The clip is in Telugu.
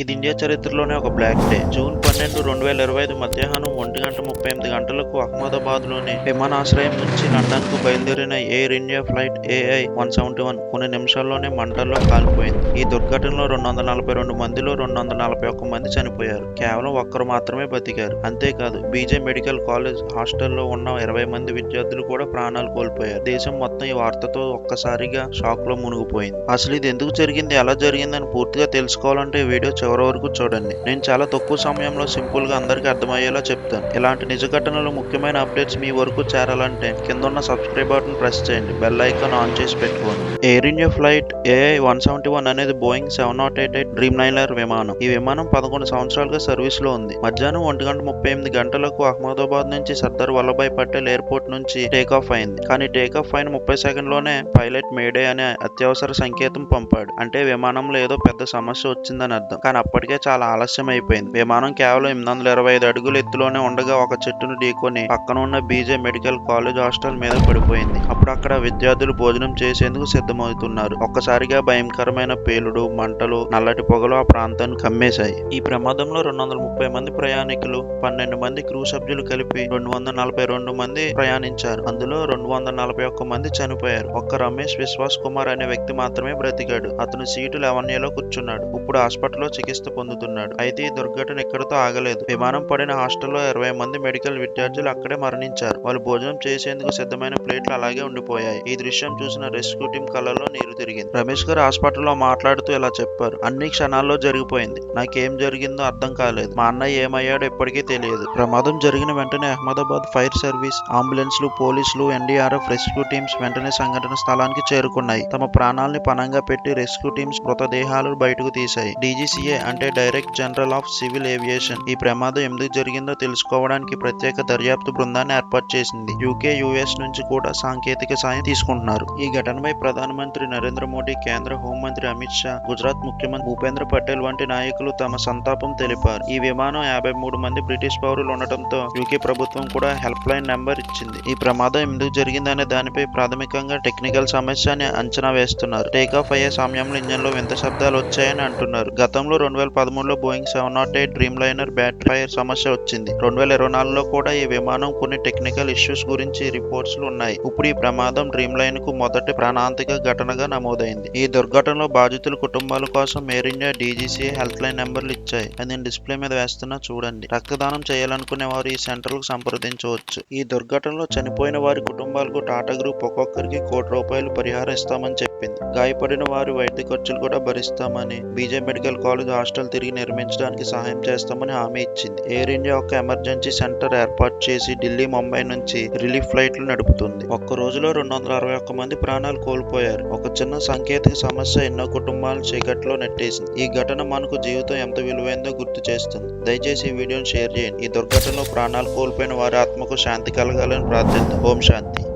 ఇది ఇండియా చరిత్రలోనే ఒక బ్లాక్ డే. జూన్ పన్నెండు రెండు వేల ఇరవై ఐదు మధ్యాహ్నం ఒంటి గంట ముప్పై ఎనిమిది గంటలకు అహ్మదాబాద్లోని విమానాశ్రయం నుంచి లండన్కు బయలుదేరిన Air India flight AI one seventy one కొన్ని నిమిషాల్లోనే మంటల్లో కాలిపోయింది. ఈ దుర్ఘటనలో రెండు వందల నలభై రెండు మందిలో రెండు వందల నలభై ఒక్క మంది చనిపోయారు. కేవలం ఒక్కరు మాత్రమే బతికారు. అంతేకాదు బీజే మెడికల్ కాలేజ్ హాస్టల్లో ఉన్న ఇరవై మంది విద్యార్థులు కూడా ప్రాణాలు కోల్పోయారు. దేశం మొత్తం ఈ వార్తతో ఒక్కసారిగా షాక్లో మునిగిపోయింది. అసలు ఇది ఎందుకు జరిగింది ఎలా జరిగిందని పూర్తిగా తెలుసుకోవాలంటే వీడియో చివరి వరకు చూడండి. నేను చాలా తక్కువ సమయంలో సింపుల్గా అందరికీ అర్థమయ్యేలా చెప్తాను. ఇలాంటి నిజ ఘటనలు ముఖ్యమైన అప్డేట్స్ మీ వరకు చేరాలంటే కింద ఉన్న సబ్స్క్రైబ్ బటన్ ప్రెస్ చేయండి. బెల్ ఐకాన్ ఆన్ చేసి పెట్టుకోండి. Air India flight AI one seventy one అనేది Boeing seven not eight eight dreamliner విమానం. ఈ విమానం పదకొండు సంవత్సరాలుగా సర్వీస్లో ఉంది. మధ్యాహ్నం ఒంటి గంట ముప్పై ఎనిమిది గంటలకు అహ్మదాబాద్ నుంచి సర్దార్ వల్లభాయ్ పటేల్ ఎయిర్పోర్ట్ నుంచి టేక్ ఆఫ్ అయింది. కానీ టేక్ ఆఫ్ అయిన ముప్పై సెకండ్లోనే పైలట్ మేడే అనే అత్యవసర సంకేతం పంపాడు. అంటే విమానంలో ఏదో పెద్ద సమస్య వచ్చిందని అర్థం. కానీ అప్పటికే చాలా ఆలస్యం అయిపోయింది. విమానం కేవలం ఎనిమిది వందల ఇరవై ఐదు అడుగులు ఎత్తులోనే ఉండగా ఒక చెట్టును ఢీకొని పక్కన ఉన్న బీజే మెడికల్ కాలేజ్ హాస్టల్ మీద పడిపోయింది. అప్పుడు అక్కడ విద్యార్థులు భోజనం చేసేందుకు సిద్ధమవుతున్నారు. ఒక్కసారిగా భయంకరమైన పేలుడు మంటలు నల్లటి పొగలు ఆ ప్రాంతాన్ని కమ్మేశాయి. ఈ ప్రమాదంలో రెండు వందల ముప్పై మంది ప్రయాణికులు పన్నెండు మంది క్రూ సభ్యులు కలిపి రెండు వందల నలభై రెండు మంది ప్రయాణించారు. అందులో రెండు వందల నలభై ఒక్క మంది చనిపోయారు. ఒక్క రమేష్ విశ్వాస్ కుమార్ అనే వ్యక్తి మాత్రమే బ్రతికాడు. అతను సీటు లెవెన్లో కూర్చున్నాడు. ఇప్పుడు హాస్పిటల్లో చికిత్స పొందుతున్నాడు. అయితే ఈ దుర్ఘటన ఇక్కడితో ఆగలేదు. విమానం పడిన హాస్టల్లో ఇరవై మంది మెడికల్ విద్యార్థులు అక్కడే మరణించారు. వాళ్ళు భోజనం చేసేందుకు సిద్ధమైన ప్లేట్లు అలాగే ఉండిపోయాయి. ఈ దృశ్యం చూసిన రెస్క్యూ టీం కళ్ళలో నీరు తిరిగింది. రమేష్ గారు హాస్పిటల్లో మాట్లాడుతూ ఇలా చెప్పారు. అన్ని క్షణాల్లో జరిగిపోయింది. నాకేం జరిగిందో అర్థం కాలేదు. మా అన్నయ్య ఏమయ్యాడో ఇప్పటికీ తెలియదు. ప్రమాదం జరిగిన వెంటనే అహ్మదాబాద్ ఫైర్ సర్వీస్ అంబులెన్స్లు పోలీసులు ఎన్డీఆర్ఎఫ్ రెస్క్యూ టీమ్స్ వెంటనే సంఘటన స్థలానికి చేరుకున్నాయి. తమ ప్రాణాల్ని పణంగా పెట్టి రెస్క్యూ టీమ్స్ మృతదేహాలు బయటకు తీశాయి. డీజీసీఏ అంటే direct general of civil aviation. ఈ ప్రమాదం ఎందుకు జరిగిందో తెలుసుకోవడానికి ప్రత్యేక దర్యాప్తు బృందాన్ని ఏర్పాటు చేసింది. యూకే యుఎస్ నుంచి కూడా సాంకేతిక సాయం తీసుకుంటున్నారు. ఈ ఘటనపై ప్రధానమంత్రి నరేంద్ర మోడీ కేంద్ర హోంమంత్రి అమిత్ షా గుజరాత్ ముఖ్యమంత్రి భూపేంద్ర పటేల్ వంటి నాయకులు తమ సంతాపం తెలిపారు. ఈ విమానం యాభై మూడు మంది బ్రిటిష్ పౌరులు ఉండటంతో యూకే ప్రభుత్వం కూడా హెల్ప్ లైన్ నెంబర్ ఇచ్చింది. ఈ ప్రమాదం ఎందుకు జరిగిందనే దానిపై ప్రాథమికంగా టెక్నికల్ సమస్య అని అంచనా వేస్తున్నారు. టేకాఫ్ అయ్యే సమయంలో ఇంజన్లో వింత శబ్దాలు వచ్చాయని అంటున్నారు. గతంలో రెండు వేల పదమూడులో Boeing seven naught eight dreamliner battery fire సమస్య వచ్చింది. రెండు వేల ఇరవై నాలుగులో కూడా ఈ విమానం కొన్ని టెక్నికల్ ఇష్యూస్ గురించి రిపోర్ట్స్ ఉన్నాయి. ఇప్పుడు ఈ ప్రమాదం డ్రీమ్ లైన్కు మొదటి ప్రాణాంతిక ఘటనగా నమోదైంది. ఈ దుర్ఘటనలో బాధితుల కుటుంబాల కోసం Air India DGC helpline నెంబర్లు ఇచ్చాయి. అది నేను డిస్ప్లే మీద వేస్తున్నా చూడండి. రక్తదానం చేయాలనుకునే వారు ఈ సెంటర్లకు సంప్రదించవచ్చు. ఈ దుర్ఘటనలో చనిపోయిన వారి కుటుంబాలకు టాటా గ్రూప్ ఒక్కొక్కరికి కోటి రూపాయలు పరిహారం ఇస్తామని చెప్పింది. గాయపడిన వారి వైద్య ఖర్చులు కూడా భరిస్తామని బీజే మెడికల్ కాలేజ్ హాస్టల్ తిరిగి నిర్మించడానికి సహాయం చేస్తామని హామీ ఇచ్చింది. ఎయిర్ ఇండియా ఒక ఎమర్జెన్సీ సెంటర్ ఏర్పాటు చేసి ఢిల్లీ ముంబై నుంచి రిలీఫ్ ఫ్లైట్లు నడుపుతుంది. ఒక్క రోజులో రెండు వందల అరవై ఒక్క మంది ప్రాణాలు కోల్పోయారు. ఒక చిన్న సాంకేతిక సమస్య ఎన్నో కుటుంబాలను చీకట్లో నెట్టేసింది. ఈ ఘటన మనకు జీవితం ఎంత విలువైందో గుర్తు చేస్తుంది. దయచేసి ఈ వీడియోను షేర్ చేయండి. ఈ దుర్ఘటనలో ప్రాణాలు కోల్పోయిన వారి ఆత్మకు శాంతి కలగాలని ప్రార్థిద్దాం. ఓం శాంతి.